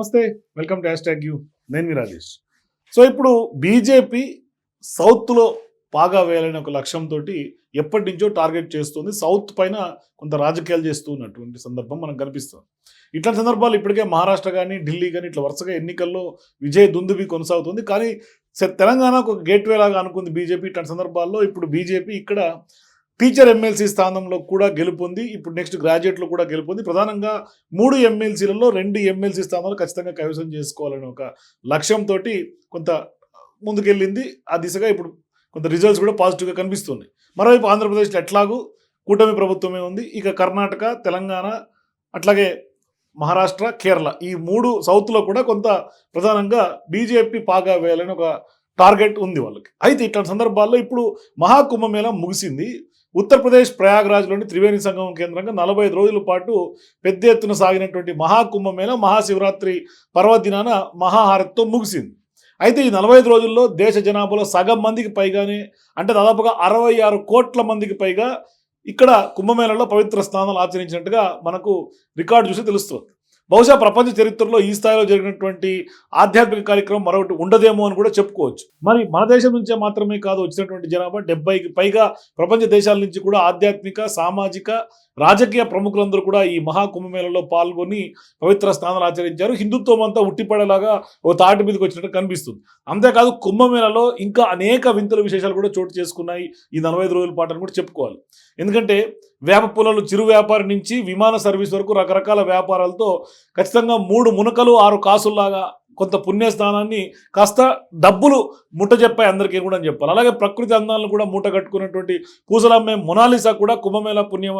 నమస్తే welcome to hash tag U. నేను మీ రాజేష్. సో ఇప్పుడు బీజేపీ సౌత్లో పాగా వేయాలనే ఒక లక్ష్యంతో ఎప్పటి నుంచో టార్గెట్ చేస్తుంది. సౌత్ పైన కొంత రాజకీయాలు చేస్తూ ఉన్నటువంటి సందర్భం మనకు కనిపిస్తుంది. ఇట్లాంటి సందర్భాలు ఇప్పటికే మహారాష్ట్ర కానీ ఢిల్లీ కానీ ఇట్లా వరుసగా ఎన్నికల్లో విజయ దుందుబి కొనసాగుతుంది. కానీ తెలంగాణకు తెలంగాణ ఒక గేట్వే లాగా అనుకుంది బీజేపీ. ఇట్లాంటి సందర్భాల్లో ఇప్పుడు బీజేపీ ఇక్కడ టీచర్ ఎమ్మెల్సీ స్థానంలో కూడా గెలుపొంది ఇప్పుడు నెక్స్ట్ గ్రాడ్యుయేట్లో కూడా గెలుపొంది. ప్రధానంగా మూడు ఎమ్మెల్సీలలో రెండు ఎమ్మెల్సీ స్థానాలు ఖచ్చితంగా కైవసం చేసుకోవాలని ఒక లక్ష్యంతో కొంత ముందుకెళ్ళింది. ఆ దిశగా ఇప్పుడు కొంత రిజల్ట్స్ కూడా పాజిటివ్గా కనిపిస్తున్నాయి. మరోవైపు ఆంధ్రప్రదేశ్లో ఎట్లాగూ కూటమి ప్రభుత్వమే ఉంది. ఇక కర్ణాటక తెలంగాణ అట్లాగే మహారాష్ట్ర కేరళ ఈ మూడు సౌత్లో కూడా కొంత ప్రధానంగా బీజేపీ పాగా వేయాలని ఒక టార్గెట్ ఉంది వాళ్ళకి. అయితే ఇట్లాంటి సందర్భాల్లో ఇప్పుడు మహాకుంభమేళ ముగిసింది. ఉత్తరప్రదేశ్ ప్రయాగ్రాజ్లోని త్రివేణి సంగమం కేంద్రంగా నలభై ఐదు రోజుల పాటు పెద్ద ఎత్తున సాగినటువంటి మహాకుంభమేళ మహాశివరాత్రి పర్వదినాన మహాహారతితో ముగిసింది. అయితే ఈ నలభై ఐదు రోజుల్లో దేశ జనాభాలో సగం మందికి పైగానే అంటే దాదాపుగా అరవై ఆరు కోట్ల మందికి పైగా ఇక్కడ కుంభమేళలో పవిత్ర స్నానాలు ఆచరించినట్టుగా మనకు రికార్డు చూసి తెలుస్తుంది. బహుశా ప్రపంచ చరిత్రలో ఈ స్థాయిలో జరిగినటువంటి ఆధ్యాత్మిక కార్యక్రమం మరొకటి ఉండదేమో అని కూడా చెప్పుకోవచ్చు. మరి మన దేశం నుంచే మాత్రమే కాదు వచ్చినటువంటి జనాభా డెబ్బైకి పైగా ప్రపంచ దేశాల నుంచి కూడా ఆధ్యాత్మిక సామాజిక రాజకీయ ప్రముఖులందరూ కూడా ఈ మహాకుంభమేళలో పాల్గొని పవిత్ర స్నానాలు ఆచరించారు. హిందుత్వం అంతా ఉట్టిపడేలాగా ఓ తాటి మీదకి వచ్చినట్టు కనిపిస్తుంది. అంతేకాదు కుంభమేళలో ఇంకా అనేక వింతల విశేషాలు కూడా చోటు చేసుకున్నాయి. ఈ నలభై ఐదు రోజుల పాటు అని కూడా చెప్పుకోవాలి. ఎందుకంటే వేప పొలాలు చిరు వ్యాపారి నుంచి విమాన సర్వీస్ వరకు రకరకాల వ్యాపారాలతో ఖచ్చితంగా మూడు మునకలు ఆరు కాసుల్లాగా కొంత పుణ్యస్థానాన్ని కాస్త డబ్బులు ముట్ట చెప్పాయి అందరికీ కూడా అని చెప్పాలి. అలాగే ప్రకృతి అందాలను కూడా మూట కట్టుకున్నటువంటి పూసలమ్మే మొనాలిసా కూడా కుంభమేళ పుణ్యం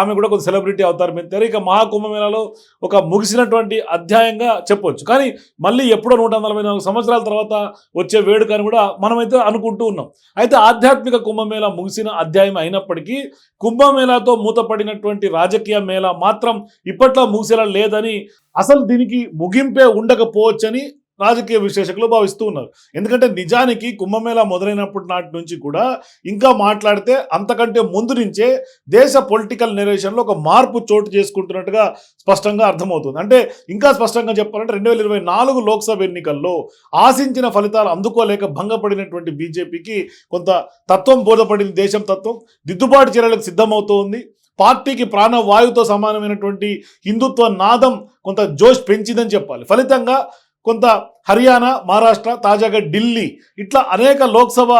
ఆమె కూడా కొంత సెలబ్రిటీ అవతారం. ఎత్తారు ఇక మహాకుంభమేళలో ఒక ముగిసినటువంటి అధ్యాయంగా చెప్పొచ్చు. కానీ మళ్ళీ ఎప్పుడో నూట నలభై నాలుగు సంవత్సరాల తర్వాత వచ్చే వేడుక అని కూడా మనమైతే అనుకుంటూ ఉన్నాం. అయితే ఆధ్యాత్మిక కుంభమేళ ముగిసిన అధ్యాయం అయినప్పటికీ కుంభమేళాతో మూతపడినటువంటి రాజకీయ మేళ మాత్రం ఇప్పట్లో ముగిసేలా లేదని అసలు దీనికి ముగింపే ఉండకపోవచ్చని రాజకీయ విశ్లేషకులు భావిస్తూ ఉన్నారు. ఎందుకంటే నిజానికి కుంభమేళా మొదలైనప్పటి నాటి నుంచి కూడా ఇంకా మాట్లాడితే అంతకంటే ముందు నుంచే దేశ పొలిటికల్ నెరేషన్లో ఒక మార్పు చోటు చేసుకుంటున్నట్టుగా స్పష్టంగా అర్థమవుతుంది. అంటే ఇంకా స్పష్టంగా చెప్పాలంటే రెండు వేల ఇరవై నాలుగు లోక్సభ ఎన్నికల్లో ఆశించిన ఫలితాలు అందుకోలేక భంగపడినటువంటి బీజేపీకి కొంత తత్వం బోధపడింది దేశం తత్వం. దిద్దుబాటు చర్యలకు సిద్ధమవుతోంది. పార్టీకి ప్రాణవాయువుతో సమానమైనటువంటి హిందుత్వ నాదం కొంత జోష్ పెంచిందని చెప్పాలి. ఫలితంగా కొంత హర్యానా మహారాష్ట్ర తాజాగా ఢిల్లీ ఇట్లా అనేక లోక్సభ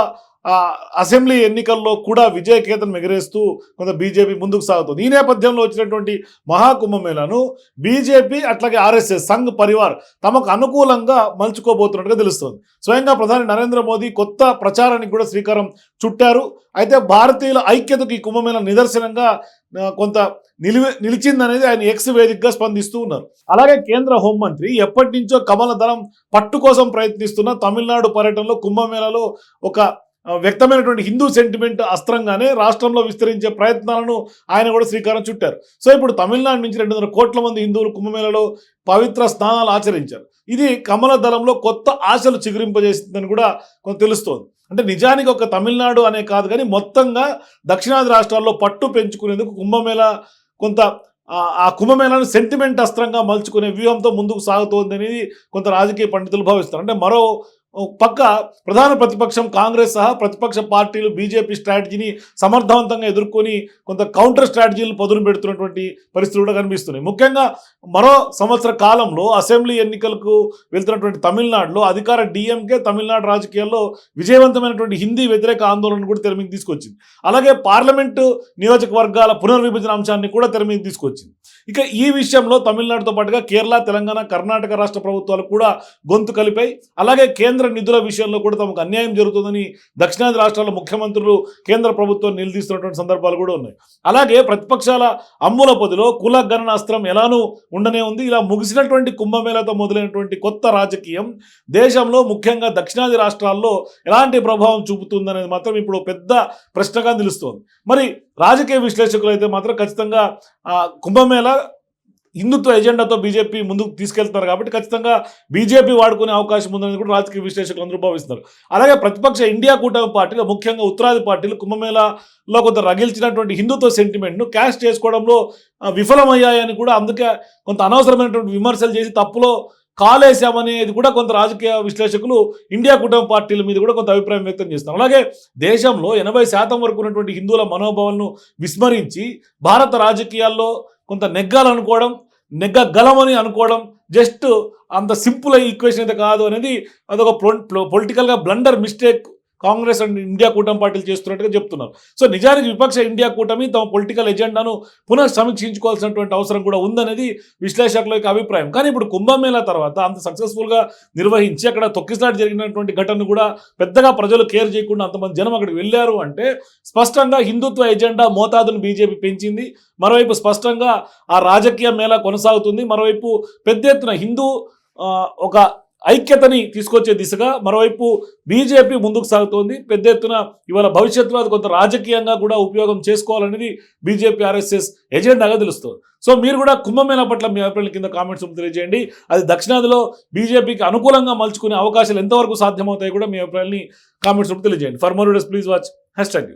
అసెంబ్లీ ఎన్నికల్లో కూడా విజయకేతను ఎగరేస్తూ కొంత బీజేపీ ముందుకు సాగుతుంది. ఈ నేపథ్యంలో వచ్చినటువంటి మహాకుంభమేళను బీజేపీ అట్లాగే ఆర్ఎస్ఎస్ సంఘ్ పరివార్ తమకు అనుకూలంగా మలుచుకోబోతున్నట్టుగా తెలుస్తుంది. స్వయంగా ప్రధాని నరేంద్ర మోదీ కొత్త ప్రచారానికి కూడా శ్రీకారం చుట్టారు. అయితే భారతీయుల ఐక్యతకు ఈ కుంభమేళ నిదర్శనంగా కొంత నిలివి నిలిచిందనేది ఆయన ఎక్స్ వేదికగా స్పందిస్తూ ఉన్నారు. అలాగే కేంద్ర హోంమంత్రి ఎప్పటి నుంచో కమల దళం పట్టు కోసం ప్రయత్నిస్తున్న తమిళనాడు పర్యటనలో కుంభమేళలో ఒక వ్యక్తమైనటువంటి హిందూ సెంటిమెంట్ అస్త్రంగానే రాష్ట్రంలో విస్తరించే ప్రయత్నాలను ఆయన కూడా శ్రీకారం చుట్టారు. సో ఇప్పుడు తమిళనాడు నుంచి రెండు వందల కోట్ల మంది హిందువులు కుంభమేళలో పవిత్ర స్నానాలు ఆచరించారు. ఇది కమల దళంలో కొత్త ఆశలు చిగురింపజేసిందని కూడా కొంత తెలుస్తోంది. అంటే నిజానికి ఒక తమిళనాడు అనే కాదు కానీ మొత్తంగా దక్షిణాది రాష్ట్రాల్లో పట్టు పెంచుకునేందుకు కుంభమేళ కొంత ఆ- కుంభమేళను సెంటిమెంట్ అస్త్రంగా మలుచుకునే వ్యూహంతో ముందుకు సాగుతోంది అనేది కొంత రాజకీయ పండితులు భావిస్తారు. అంటే మరో పక్క ప్రధాన ప్రతిపక్షం కాంగ్రెస్ సహా ప్రతిపక్ష పార్టీలు బీజేపీ స్ట్రాటజీని సమర్థవంతంగా ఎదుర్కొని కొంత కౌంటర్ స్ట్రాటజీలు పదును పెడుతున్నటువంటి పరిస్థితులు కూడా కనిపిస్తున్నాయి. ముఖ్యంగా మరో సంవత్సర కాలంలో అసెంబ్లీ ఎన్నికలకు వెళ్తున్నటువంటి తమిళనాడులో అధికార డిఎంకే తమిళనాడు రాజకీయాల్లో విజయవంతమైనటువంటి హిందీ వ్యతిరేక ఆందోళన కూడా తెర మీద తీసుకొచ్చింది. అలాగే పార్లమెంటు నియోజకవర్గాల పునర్విభజన అంశాన్ని కూడా తెర మీద తీసుకొచ్చింది. ఇక ఈ విషయంలో తమిళనాడుతో పాటుగా కేరళ తెలంగాణ కర్ణాటక రాష్ట్ర ప్రభుత్వాలు కూడా గొంతు కలిపాయి. అలాగే కేంద్ర నిధుల విషయంలో కూడా తమకు అన్యాయం జరుగుతుందని దక్షిణాది రాష్ట్రాల ముఖ్యమంత్రులు కేంద్ర ప్రభుత్వం నిలదీస్తున్నటువంటి సందర్భాలు కూడా ఉన్నాయి. అలాగే ప్రతిపక్షాల అమ్ముల పొదిలో కుల గణనాస్త్రం ఎలానూ ఉండనే ఉంది. ఇలా ముగిసినటువంటి కుంభమేళతో మొదలైనటువంటి కొత్త రాజకీయం దేశంలో ముఖ్యంగా దక్షిణాది రాష్ట్రాల్లో ఎలాంటి ప్రభావం చూపుతుందనేది మాత్రం ఇప్పుడు పెద్ద ప్రశ్నగా నిలుస్తోంది. మరి రాజకీయ విశ్లేషకులు అయితే మాత్రం ఖచ్చితంగా కుంభమేళ హిందుత్వ ఎజెండాతో బీజేపీ ముందుకు తీసుకెళ్తున్నారు కాబట్టి ఖచ్చితంగా బీజేపీ వాడుకునే అవకాశం ఉందని కూడా రాజకీయ విశ్లేషకులు అందరూ భావిస్తున్నారు. అలాగే ప్రతిపక్ష ఇండియా కూటమి పార్టీలు ముఖ్యంగా ఉత్తరాది పార్టీలు కుంభమేళలో కొంత రగిల్చినటువంటి హిందుత్వ సెంటిమెంట్ను క్యాష్ చేసుకోవడంలో విఫలమయ్యాయని కూడా అందుకే కొంత అనవసరమైనటువంటి విమర్శలు చేసి తప్పులో కాలేశామనేది కూడా కొంత రాజకీయ విశ్లేషకులు ఇండియా కుటుంబ పార్టీల మీద కూడా కొంత అభిప్రాయం వ్యక్తం చేస్తున్నారు. అలాగే దేశంలో ఎనభై శాతం వరకు ఉన్నటువంటి హిందువుల మనోభావాలను విస్మరించి భారత రాజకీయాల్లో కొంత నెగ్గాలనుకోవడం నెగ్గగలమని అనుకోవడం జస్ట్ అంత సింపుల్ ఈక్వేషన్ అయితే కాదు అనేది అదొక పొలిటికల్గా blunder mistake Congress and India కూటమి పార్టీలు చేస్తున్నట్టుగా చెప్తున్నారు. సో నిజానికి విపక్ష ఇండియా కూటమి తమ పొలిటికల్ ఎజెండాను పునః సమీక్షించుకోవాల్సినటువంటి అవసరం కూడా ఉందనేది విశ్లేషకుల యొక్క అభిప్రాయం. కానీ ఇప్పుడు కుంభమేళా తర్వాత అంత సక్సెస్ఫుల్గా నిర్వహించి అక్కడ తొక్కిసలాట జరిగినటువంటి ఘటనను కూడా పెద్దగా ప్రజలు కేర్ చేయకుండా అంతమంది జనం అక్కడికి వెళ్ళారు అంటే స్పష్టంగా హిందుత్వ ఎజెండా మోతాదును బీజేపీ పెంచింది. మరోవైపు స్పష్టంగా ఆ రాజకీయ మేళ కొనసాగుతుంది. మరోవైపు పెద్ద ఎత్తున హిందూ ఒక ఐక్యతని తీసుకొచ్చే దిశగా మరోవైపు బీజేపీ ముందుకు సాగుతోంది. పెద్ద ఎత్తున ఇవాళ భవిష్యత్తులో అది కొంత రాజకీయంగా కూడా ఉపయోగం చేసుకోవాలనేది బీజేపీ ఆర్ఎస్ఎస్ ఎజెండాగా తెలుస్తుంది. సో మీరు కూడా కుంభమేళా పట్ల మీ అభిప్రాయాల కింద కామెంట్స్ తెలియజేయండి. అది దక్షిణాదిలో బీజేపీకి అనుకూలంగా మలుచుకునే అవకాశాలు ఎంతవరకు సాధ్యమవుతాయి కూడా మీ అభిప్రాయాన్ని కామెంట్స్ తెలియజేయండి. For more videos please watch hash tag